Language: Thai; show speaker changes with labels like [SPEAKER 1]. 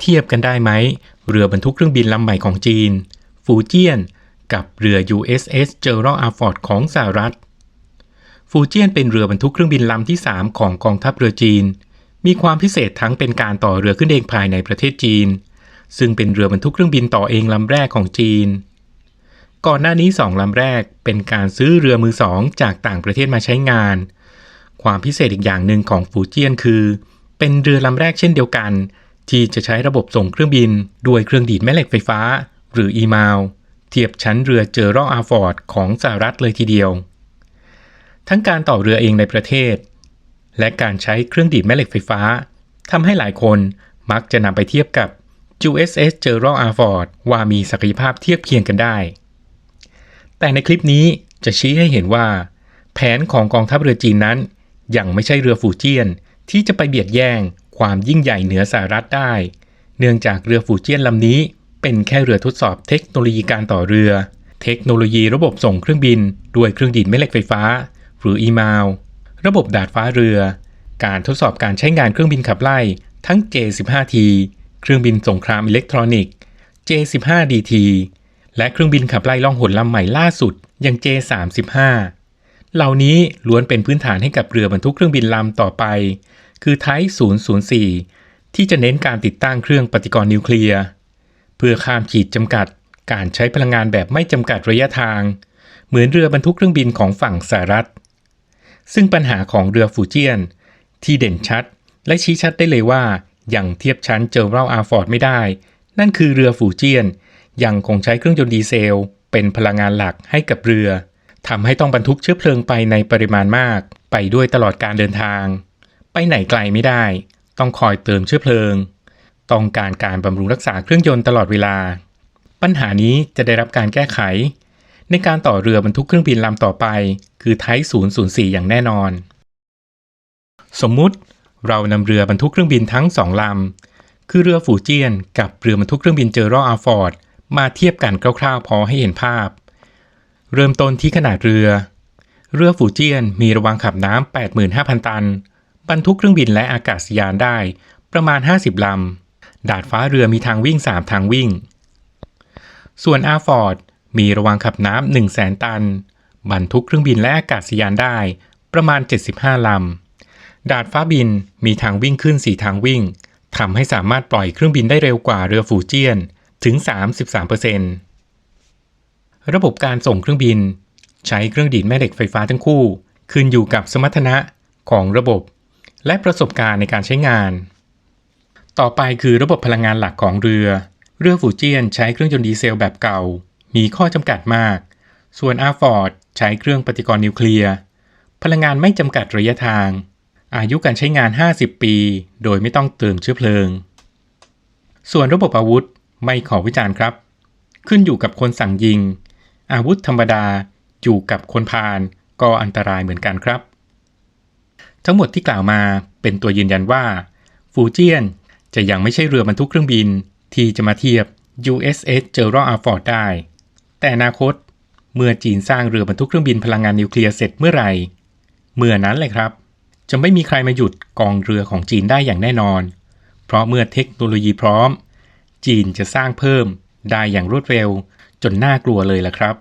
[SPEAKER 1] เทียบกันได้ไหม เรือบรรทุกเครื่องบินลำใหม่ของจีน ฟูเจียน กับเรือ USS Gerald R. Ford ของสหรัฐ ฟูเจียนเป็นเรือบรรทุกเครื่องบินลำที่ 3 ของกองทัพเรือจีน มีความพิเศษทั้งเป็นการต่อเรือขึ้นเองภายในประเทศจีน ซึ่งเป็นเรือบรรทุกเครื่องบินต่อเองลำแรกของจีน ก่อนหน้านี้สองลำแรกเป็นการซื้อเรือมือสองจากต่างประเทศมาใช้งาน ความพิเศษอีกอย่างหนึ่งของฟูเจียนคือ เป็นเรือลำแรกเช่นเดียวกัน ที่จะใช้ระบบส่งเครื่องบินด้วยเครื่องดีดแม่เหล็กไฟฟ้า หรืออีมาวเทียบชั้นเรือเจอร์อาฟอร์ดของสหรัฐเลยทีเดียว ทั้งการต่อเรือเองในประเทศ และการใช้เครื่องดีดแม่เหล็กไฟฟ้าทำให้หลายคนมักจะนำไปเทียบกับ USS Gerald R. Ford ว่ามีศักยภาพเทียบเคียงกันได้ แต่ในคลิปนี้จะชี้ให้เห็นว่า แผนของกองทัพเรือจีนนั้น ยังไม่ใช่เรือฟูเจียนที่จะไปเบียดแย่ง ความยิ่งใหญ่เหนือสหรัฐได้ เนื่องจากเรือฟูเจียนลำนี้ เป็นแค่เรือทดสอบเทคโนโลยีการต่อเรือ เทคโนโลยีระบบส่งเครื่องบิน ด้วยเครื่องดีดแม่เหล็กไฟฟ้า หรืออีมาวระบบดาดฟ้าเรือ การทดสอบการใช้งานเครื่องบินขับไล่ทั้ง J15T เครื่องบินสงครามอิเล็กทรอนิกส์ J15DT และเครื่องบินขับไล่ล่องหนลำใหม่ล่าสุดอย่าง J35 เหล่านี้ล้วนเป็นพื้นฐานให้กับเรือบรรทุกเครื่องบินลำต่อไป คือไทป์004 ที่จะเน้นการติดตั้งเครื่องปฏิกรณ์นิวเคลียร์ เพื่อข้ามขีดจำกัดการใช้พลังงานแบบไม่จำกัดระยะทาง เหมือนเรือบรรทุกเครื่องบินของฝั่งสหรัฐ ซึ่งปัญหาของเรือฟูเจียน ที่เด่นชัด และชี้ชัดได้เลยว่ายังเทียบชั้นเจอร์รัลอาร์ฟอร์ดไม่ได้ นั่นคือเรือฟูเจียน ยังคงใช้เครื่องยนต์ดีเซล เป็นพลังงานหลักให้กับเรือทำให้ต้องบรรทุกเชื้อเพลิงไปในปริมาณมาก ไปด้วยตลอดการเดินทาง ไปไหนไกลไม่ได้ ต้องคอยเติมเชื้อเพลิง ต้องการการบำรุงรักษาเครื่องยนต์ตลอดเวลา ปัญหานี้จะได้รับการแก้ไข ในการต่อเรือบรรทุกเครื่องบินลำต่อไป คือไทป์004 อย่างแน่นอน สมมุติเรานำเรือบรรทุกเครื่องบินทั้งสองลำ คือเรือฝูเจียน กับเรือบรรทุกเครื่องบินเจอร์รออาฟอร์ด มาเทียบกันคร่าวๆ พอให้เห็นภาพ เริ่มต้นที่ขนาดเรือ เรือฝูเจียนมีระวางขับน้ำ85,000 ตัน บรรทุกเครื่องบินและอากาศยานได้ ประมาณ 50 ลำ ดาดฟ้าเรือมีทางวิ่ง 3 ทางวิ่ง ส่วนอาฟอร์ดมีระวางขับน้ำ100,000 ตัน บรรทุกเครื่องบินและอากาศยานได้ ประมาณ 75 ลำ ดาดฟ้าบินมีทางวิ่งขึ้น 4 ทางวิ่งทำให้สามารถปล่อยเครื่องบินได้เร็วกว่าเรือฟูเจียนถึง 33%ระบบการส่งเครื่องบิน ใช้เครื่องดีดแม่เหล็กไฟฟ้าทั้งคู่ ขึ้นอยู่กับสมรรถนะของระบบ และประสบการณ์ในการใช้งาน ต่อไปคือระบบพลังงานหลักของเรือ เรือฟูเจียนใช้เครื่องยนต์ดีเซลแบบเก่า มีข้อจำกัดมาก ส่วนอาฟอร์ดใช้เครื่องปฏิกรณ์นิวเคลียร์ พลังงานไม่จำกัดระยะทาง อายุการใช้งาน 50 ปี โดยไม่ต้องเติมเชื้อเพลิง ส่วนระบบอาวุธไม่ขอวิจารณ์ครับ ขึ้นอยู่กับคนสั่งยิง อาวุธธรรมดาอยู่กับคนพาลก็อันตรายเหมือนกันครับ ทั้งหมดที่กล่าวมาเป็นตัวยืนยันว่า ฟูเจียนจะยังไม่ใช่เรือบรรทุกเครื่องบินที่จะมาเทียบ USS Gerald R. Ford ได้ แต่อนาคตเมื่อจีนสร้างเรือบรรทุกเครื่องบินพลังงานนิวเคลียร์เสร็จเมื่อไหร่ เมื่อนั้นเลยครับ จะไม่มีใครมาหยุดกองเรือของจีนได้อย่างแน่นอน เพราะเมื่อเทคโนโลยีพร้อม จีนจะสร้างเพิ่มได้อย่างรวดเร็วจนน่ากลัวเลยละครับ